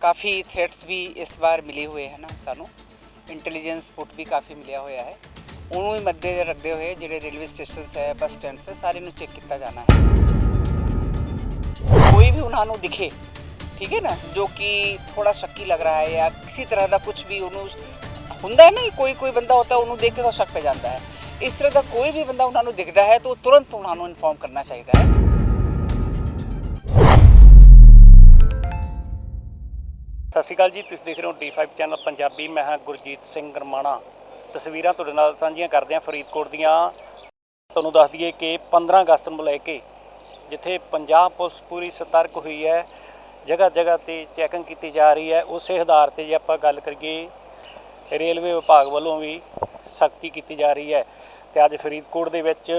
ਕਾਫੀ threats ਵੀ ਇਸ ਵਾਰ ਮਿਲੇ ਹੋਏ ਹਨ ਸਾਨੂੰ ਇੰਟੈਲੀਜੈਂਸ ਪੁੱਟ ਵੀ ਕਾਫੀ ਮਿਲਿਆ ਹੋਇਆ ਹੈ ਉਹਨੂੰ ਹੀ ਮੱਦੇ ਰੱਖਦੇ ਹੋਏ ਜਿਹੜੇ ਰੇਲਵੇ ਸਟੇਸ਼ਨਸ ਹੈ ਬੱਸ ਸਟੈਂਡਸ ਹੈ ਸਾਰੇ ਨੂੰ ਚੈੱਕ ਕੀਤਾ ਜਾਣਾ ਹੈ ਕੋਈ ਵੀ ਉਹਨਾਂ ਨੂੰ ਦਿਖੇ ਠੀਕ ਹੈ ਨਾ ਜੋ ਕਿ ਥੋੜਾ ਸ਼ੱਕੀ ਲੱਗ ਰਹਾ ਹੈ ਜਾਂ ਕਿਸੇ ਤਰ੍ਹਾਂ ਦਾ ਕੁਝ ਵੀ ਉਹਨੂੰ ਹੁੰਦਾ ਹੈ ਨਾ ਕੋਈ ਕੋਈ ਬੰਦਾ ਹੁੰਦਾ ਉਹਨੂੰ ਦੇਖ ਕੇ ਤਾਂ ਸ਼ੱਕ ਪੈ ਜਾਂਦਾ ਹੈ ਇਸ ਤਰ੍ਹਾਂ ਦਾ ਕੋਈ ਵੀ ਬੰਦਾ ਉਹਨਾਂ ਨੂੰ ਦਿਖਦਾ ਹੈ ਤਾਂ ਉਹ ਤੁਰੰਤ ਉਹਨਾਂ ਨੂੰ ਇਨਫੋਰਮ ਕਰਨਾ ਚਾਹੀਦਾ ਹੈ ਸਤਿ ਸ਼੍ਰੀ ਅਕਾਲ ਜੀ, ਤੁਸੀਂ ਦੇਖ ਰਹੇ ਹੋ D5 ਚੈਨਲ ਪੰਜਾਬੀ। ਮੈਂ ਹਾਂ ਗੁਰਜੀਤ ਸਿੰਘ ਗਰਮਾਣਾ। ਤਸਵੀਰਾਂ ਤੁਹਾਡੇ ਨਾਲ ਸਾਂਝੀਆਂ ਕਰਦੇ ਹਾਂ ਫਰੀਦਕੋਟ ਦੀਆਂ। ਤੁਹਾਨੂੰ ਦੱਸ ਦਈਏ ਕਿ 15 ਅਗਸਤ ਨੂੰ ਲੈ ਕੇ ਜਿੱਥੇ ਪੰਜਾਬ ਪੁਲਿਸ ਪੂਰੀ ਸਤਰਕ ਹੋਈ ਹੈ ਜਗ੍ਹਾ ਜਗ੍ਹਾ ਤੇ ਚੈਕਿੰਗ ਕੀਤੀ ਜਾ ਰਹੀ ਹੈ, ਉਸੇ ਆਧਾਰ ਤੇ ਜੇ ਆਪਾਂ ਗੱਲ ਕਰੀਏ, ਰੇਲਵੇ ਵਿਭਾਗ ਵੱਲੋਂ ਵੀ ਸਖਤੀ ਕੀਤੀ ਜਾ ਰਹੀ ਹੈ। ਤੇ ਅੱਜ ਫਰੀਦਕੋਟ ਦੇ ਵਿੱਚ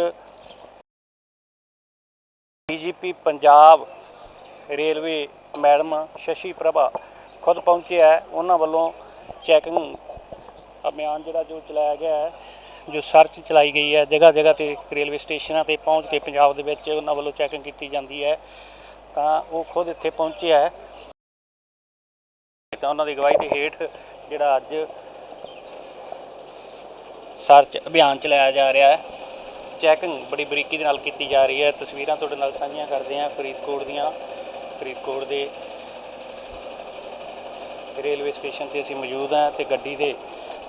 DGP Punjab railway madam Shashi Prabha ਖੁਦ ਪਹੁੰਚੇ ਹੈ, ਉਹਨਾਂ ਵੱਲੋਂ ਚੈਕਿੰਗ ਅਭਿਆਨ ਜਿਹੜਾ ਜੋ ਚਲਾਇਆ ਗਿਆ ਹੈ, ਜੋ ਸਰਚ ਚਲਾਈ ਗਈ ਹੈ, ਜਗ੍ਹਾ ਜਗ੍ਹਾ ਤੇ, ਰੇਲਵੇ ਸਟੇਸ਼ਨਾਂ ਤੇ ਪਹੁੰਚ ਕੇ ਪੰਜਾਬ ਦੇ ਵਿੱਚ ਉਹਨਾਂ ਵੱਲੋਂ ਚੈਕਿੰਗ ਕੀਤੀ ਜਾਂਦੀ ਹੈ, ਤਾਂ ਉਹ ਖੁਦ ਇੱਥੇ ਪਹੁੰਚਿਆ ਹੈ। ਤਾਂ ਉਹਨਾਂ ਦੀ ਅਗਵਾਈ ਦੇ ਹੇਠ ਜਿਹੜਾ ਅੱਜ ਸਰਚ ਅਭਿਆਨ ਚਲਾਇਆ ਜਾ ਰਿਹਾ ਹੈ। ਚੈਕਿੰਗ ਬੜੀ ਬਰੀਕੀ ਦੇ ਨਾਲ ਕੀਤੀ ਜਾ ਰਹੀ ਹੈ। ਤਸਵੀਰਾਂ ਤੁਹਾਡੇ ਨਾਲ ਸਾਂਝੀਆਂ ਕਰਦੇ ਹਾਂ ਫਰੀਦਕੋਟ ਦੀਆਂ। ਫਰੀਦਕੋਟ ਦੇ ਰੇਲਵੇ ਸਟੇਸ਼ਨ ਤੇ ਅਸੀਂ ਮੌਜੂਦ ਹਾਂ ਤੇ ਗੱਡੀ ਦੇ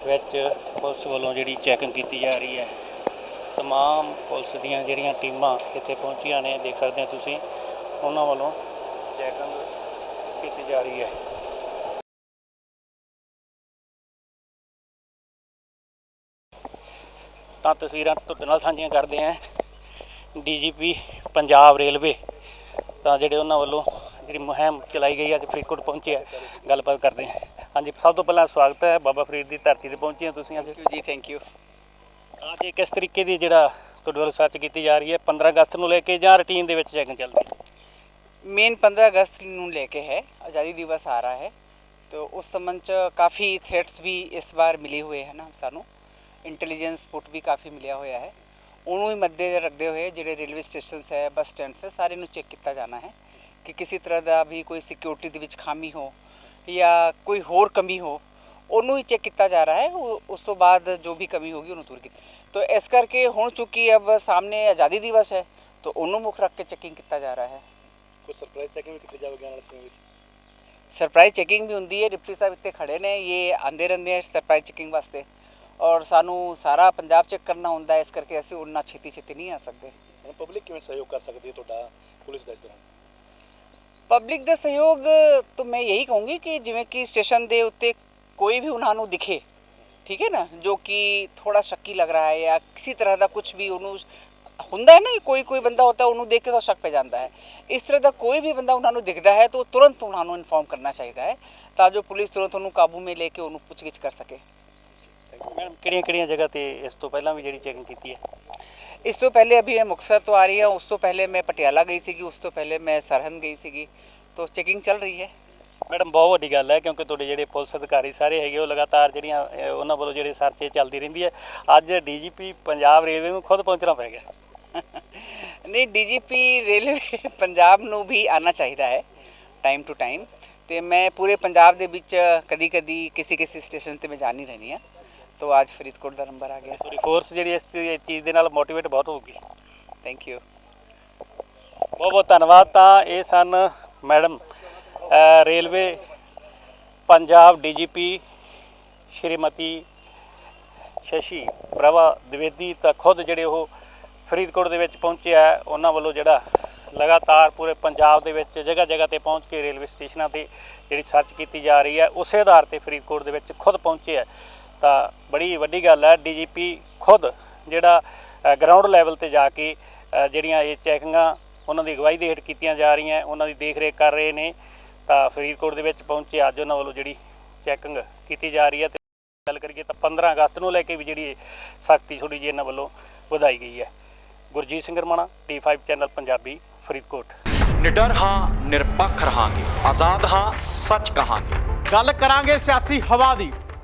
ਵਿੱਚ ਪੁਲਿਸ ਵੱਲੋਂ ਜਿਹੜੀ ਚੈਕਿੰਗ ਕੀਤੀ ਜਾ ਰਹੀ ਹੈ। ਤਮਾਮ ਪੁਲਿਸ ਦੀਆਂ ਜਿਹੜੀਆਂ ਟੀਮਾਂ ਇੱਥੇ ਪਹੁੰਚੀਆਂ ਨੇ, ਦੇਖ ਸਕਦੇ ਹੋ ਤੁਸੀਂ, ਉਹਨਾਂ ਵੱਲੋਂ ਚੈਕਿੰਗ ਕੀਤੀ ਜਾ ਰਹੀ ਹੈ। ਤਾਂ ਤਸਵੀਰਾਂ ਤੁਹਾਡੇ ਨਾਲ ਸਾਂਝੀਆਂ ਕਰਦੇ ਹਾਂ। ਡੀਜੀਪੀ ਪੰਜਾਬ ਰੇਲਵੇ, ਤਾਂ ਜਿਹੜੇ ਉਹਨਾਂ ਵੱਲੋਂ ਜਿਹੜੀ ਮੁਹਿੰਮ ਚਲਾਈ ਗਈ ਹੈ ਅੱਜ ਫਰੀਦਕੋਟ ਪਹੁੰਚੇ ਆ ਗੱਲਬਾਤ ਕਰਦੇ ਹਾਂ ਹਾਂਜੀ ਸਭ ਤੋਂ ਪਹਿਲਾਂ ਸਵਾਗਤ ਹੈ ਬਾਬਾ ਫਰੀਦ ਦੀ ਧਰਤੀ ਤੇ ਪਹੁੰਚੇ ਹੋ ਤੁਸੀਂ ਅੱਜ ਥੈਂਕ ਯੂ ਜੀ ਥੈਂਕ ਯੂ ਅੱਜ ਇਹ ਕਿਸ ਤਰੀਕੇ ਦੀ ਜਿਹੜਾ ਤੁਹਾਡੇ ਵੱਲੋਂ ਸਰਚ ਕੀਤੀ ਜਾ ਰਹੀ ਹੈ 15 ਅਗਸਤ ਨੂੰ ਲੈ ਕੇ ਜਾਂ ਰੁਟੀਨ ਦੇ ਵਿੱਚ ਚੈਕਿੰਗ ਚੱਲਦੀ ਹੈ ਮੇਨ 15 ਅਗਸਤ ਨੂੰ लेके है आज़ादी दिवस आ रहा है तो उस संबंध च काफ़ी थ्रेट्स ਵੀ ਇਸ ਵਾਰ ਮਿਲੇ ਹੋਏ ਹਨ ਸਾਨੂੰ ਇੰਟੈਲੀਜੈਂਸ ਪੁੱਟ ਵੀ ਕਾਫੀ ਮਿਲਿਆ ਹੋਇਆ ਹੈ ਉਹਨੂੰ ਹੀ ਮੱਦੇ ਰੱਖਦੇ ਹੋਏ ਜਿਹੜੇ ਰੇਲਵੇ ਸਟੇਸ਼ਨਸ ਹੈ ਬੱਸ ਸਟੈਂਡਸ ਹੈ ਸਾਰੇ ਨੂੰ ਚੈੱਕ ਕੀਤਾ ਜਾਣਾ ਹੈ ਕਿ ਕਿਸੇ ਤਰ੍ਹਾਂ ਦਾ ਵੀ ਕੋਈ ਸਿਕਿਉਰਿਟੀ ਦੇ ਵਿੱਚ ਖਾਮੀ ਹੋ ਜਾਂ ਕੋਈ ਹੋਰ ਕਮੀ ਹੋ ਉਹਨੂੰ ਹੀ ਚੈੱਕ ਕੀਤਾ ਜਾ ਰਿਹਾ ਹੈ। ਉਸ ਤੋਂ ਬਾਅਦ ਜੋ ਵੀ ਕਮੀ ਹੋਗੀ ਉਹਨੂੰ ਦੂਰ ਕੀਤਾ। ਤਾਂ ਇਸ ਕਰਕੇ ਹੁਣ ਚੁੱਕੀ ਅਬ ਸਾਹਮਣੇ ਆਜ਼ਾਦੀ ਦਿਵਸ ਹੈ ਤਾਂ ਉਹਨੂੰ ਮੁੱਖ ਰੱਖ ਕੇ ਚੈਕਿੰਗ ਕੀਤਾ ਜਾ ਰਿਹਾ ਹੈ। ਕੋਈ ਸਰਪ੍ਰਾਈਜ਼ ਚੈਕਿੰਗ ਵੀ ਕੀਤੀ ਜਾਵੇਗੀ ਆਉਣ ਵਾਲੇ ਸਮੇਂ ਵਿੱਚ? ਸਰਪ੍ਰਾਈਜ਼ ਚੈਕਿੰਗ ਵੀ ਹੁੰਦੀ ਹੈ ਡਿਪਟੀ ਸਾਹਿਬ ਇੱਥੇ ਖੜੇ ਨੇ ਇਹ ਆਂਦੇ ਰਹਿੰਦੇ ਆ ਸਰਪ੍ਰਾਈਜ਼ ਚੈਕਿੰਗ ਵਾਸਤੇ। ਔਰ ਸਾਨੂੰ ਸਾਰਾ ਪੰਜਾਬ ਚੈੱਕ ਕਰਨਾ ਹੁੰਦਾ ਇਸ ਕਰਕੇ ਅਸੀਂ ਉਹਨਾਂ ਛੇਤੀ ਛੇਤੀ ਨਹੀਂ ਆ ਸਕਦੇ। ਪਬਲਿਕ ਕਿਵੇਂ ਸਹਿਯੋਗ ਕਰ ਸਕਦੀ ਹੈ ਤੁਹਾਡਾ ਪੁਲਿਸ ਦਾ ਇਸ ਦੌਰਾਨ? ਪਬਲਿਕ ਦਾ ਸਹਿਯੋਗ ਤੋਂ ਮੈਂ ਇਹੀ ਕਹੂੰਗੀ ਕਿ ਜਿਵੇਂ ਕਿ ਸਟੇਸ਼ਨ ਦੇ ਉੱਤੇ ਕੋਈ ਵੀ ਉਹਨਾਂ ਨੂੰ ਦਿਖੇ, ਠੀਕ ਹੈ ਨਾ? ਜੋ ਕਿ ਥੋੜਾ ਸ਼ੱਕੀ ਲੱਗ ਰਿਹਾ ਹੈ ਜਾਂ ਕਿਸੇ ਤਰ੍ਹਾਂ ਦਾ ਕੁਝ ਵੀ ਉਹਨੂੰ ਹੁੰਦਾ ਹੈ ਨਾ, ਕੋਈ ਕੋਈ ਬੰਦਾ ਹੁੰਦਾ, ਉਹਨੂੰ ਦੇਖ ਕੇ ਤਾਂ ਸ਼ੱਕ ਪੈ ਜਾਂਦਾ ਹੈ। ਇਸ ਤਰ੍ਹਾਂ ਦਾ ਕੋਈ ਵੀ ਬੰਦਾ ਉਹਨਾਂ ਨੂੰ ਦਿਖਦਾ ਹੈ, ਤਾਂ ਉਹ ਤੁਰੰਤ ਉਹਨਾਂ ਨੂੰ ਇਨਫੋਰਮ ਕਰਨਾ ਚਾਹੀਦਾ ਹੈ, ਤਾਂ ਜੋ ਪੁਲਿਸ ਤੁਰੰਤ ਉਹਨੂੰ ਕਾਬੂ ਮੇ ਲੈ ਕੇ ਉਹਨੂੰ ਪੁੱਛਗਿੱਛ ਕਰ ਸਕੇ। ਮੈਡਮ, ਕਿਹੜੀਆਂ ਕਿਹੜੀਆਂ ਜਗ੍ਹਾ ਤੇ ਇਸ ਤੋਂ ਪਹਿਲਾਂ ਵੀ ਜਿਹੜੀ ਚੈਕਿੰਗ ਕੀਤੀ ਹੈ? ਇਸ ਤੋਂ ਪਹਿਲੇ ਅਭੀ ਮੈਂ ਮੁਕਤਸਰ ਤੋਂ ਆ ਰਹੀ ਹਾਂ ਉਸ ਤੋਂ ਪਹਿਲੇ ਮੈਂ ਪਟਿਆਲਾ ਗਈ ਸੀਗੀ ਉਸ ਤੋਂ ਪਹਿਲੇ ਮੈਂ ਸਰਹੰਦ ਗਈ ਸੀਗੀ। ਤਾਂ ਚੈਕਿੰਗ ਚੱਲ ਰਹੀ ਹੈ। ਮੈਡਮ ਬਹੁਤ ਵੱਡੀ ਗੱਲ ਹੈ ਕਿਉਂਕਿ ਤੁਹਾਡੇ ਜਿਹੜੇ ਪੁਲਿਸ ਅਧਿਕਾਰੀ ਸਾਰੇ ਹੈਗੇ ਉਹ ਲਗਾਤਾਰ ਜਿਹੜੀਆਂ ਅਹ, ਉਹਨਾਂ ਵੱਲੋਂ ਜਿਹੜੇ ਸਰਚੇ ਚੱਲਦੀ ਰਹਿੰਦੀ ਹੈ। ਅੱਜ ਡੀਜੀਪੀ ਪੰਜਾਬ ਰੇਲਵੇ ਨੂੰ ਖੁਦ ਪਹੁੰਚਣਾ ਪੈ ਗਿਆ। ਨਹੀਂ ਡੀਜੀਪੀ ਰੇਲਵੇ ਪੰਜਾਬ ਨੂੰ ਵੀ ਆਣਾ ਚਾਹੀਦਾ ਹੈ ਟਾਈਮ ਟੂ ਟਾਈਮ ਤੇ ਮੈਂ ਪੂਰੇ ਪੰਜਾਬ ਦੇ ਵਿੱਚ ਕਦੀ ਕਦੀ ਕਿਸੇ ਕਿਸੇ ਸਟੇਸ਼ਨ ਤੇ ਮੈਂ ਜਾਣੀ ਰਹਿੰਦੀ ਹਾਂ। ਤਾਂ ਅੱਜ ਫਰੀਦਕੋਟ ਦਾ ਨੰਬਰ ਆ ਗਿਆ। ਪੂਰੀ ਫੋਰਸ ਜਿਹੜੀ ਇਸ ਚੀਜ਼ ਦੇ ਨਾਲ ਮੋਟੀਵੇਟ ਬਹੁਤ ਹੋਊਗੀ। ਥੈਂਕ ਯੂ ਬਹੁਤ ਬਹੁਤ ਧੰਨਵਾਦ ਤਾਂ ਇਹ ਸਨ madam railway Punjab DGP Shrimati Shashi Prabha Dwivedi ਤਾਂ ਖੁਦ ਜਿਹੜੇ ਉਹ ਫਰੀਦਕੋਟ ਦੇ ਵਿੱਚ ਪਹੁੰਚੇ ਆ ਉਹਨਾਂ ਵੱਲੋਂ ਜਿਹੜਾ ਲਗਾਤਾਰ ਪੂਰੇ ਪੰਜਾਬ ਦੇ ਵਿੱਚ ਜਗ੍ਹਾ ਜਗ੍ਹਾ ਤੇ ਪਹੁੰਚ ਕੇ ਰੇਲਵੇ ਸਟੇਸ਼ਨਾਂ ਤੇ ਜਿਹੜੀ ਸਰਚ ਕੀਤੀ ਜਾ ਰਹੀ ਹੈ ਉਸੇ ਆਧਾਰ ਤੇ ਫਰੀਦਕੋਟ ਦੇ ਵਿੱਚ ਖੁਦ ਪਹੁੰਚੇ ਆ ਤਾਂ ਬੜੀ ਵੱਡੀ ਗੱਲ ਹੈ ਡੀਜੀਪੀ ਖੁਦ ਜਿਹੜਾ ਗਰਾਊਂਡ ਲੈਵਲ ਤੇ ਜਾ ਕੇ ਜਿਹੜੀਆਂ ਇਹ ਚੈਕਿੰਗਾਂ ਉਹਨਾਂ ਦੀ ਅਗਵਾਈ ਦੇ ਹੇਠ ਕੀਤੀਆਂ ਜਾ ਰਹੀਆਂ ਉਹਨਾਂ ਦੀ ਦੇਖ ਰੇਖ ਕਰ ਰਹੇ ਨੇ। ਤਾਂ ਫਰੀਦਕੋਟ ਦੇ ਵਿੱਚ ਪਹੁੰਚੇ ਅੱਜ ਉਹਨਾਂ ਵੱਲੋਂ ਜਿਹੜੀ ਚੈਕਿੰਗ ਕੀਤੀ ਜਾ ਰਹੀ ਹੈ ਤੇ ਗੱਲ ਕਰੀਏ ਤਾਂ 15 ਅਗਸਤ ਨੂੰ ਲੈ ਕੇ ਵੀ ਜਿਹੜੀ ਸਖਤੀ ਥੋੜੀ ਜਿਹੀ ਇਹਨਾਂ ਵੱਲੋਂ ਵਧਾਈ ਗਈ ਹੈ। Gurjeet Singh Ramana T5 channel Punjabi Faridkot. ਨਿਡਰ ਹਾਂ ਨਿਰਪੱਖ ਰਹਾਂਗੇ ਆਜ਼ਾਦ ਹਾਂ ਸੱਚ ਕਹਾਂਗੇ। ਗੱਲ ਕਰਾਂਗੇ ਸਿਆਸੀ ਹਵਾ ਦੀ।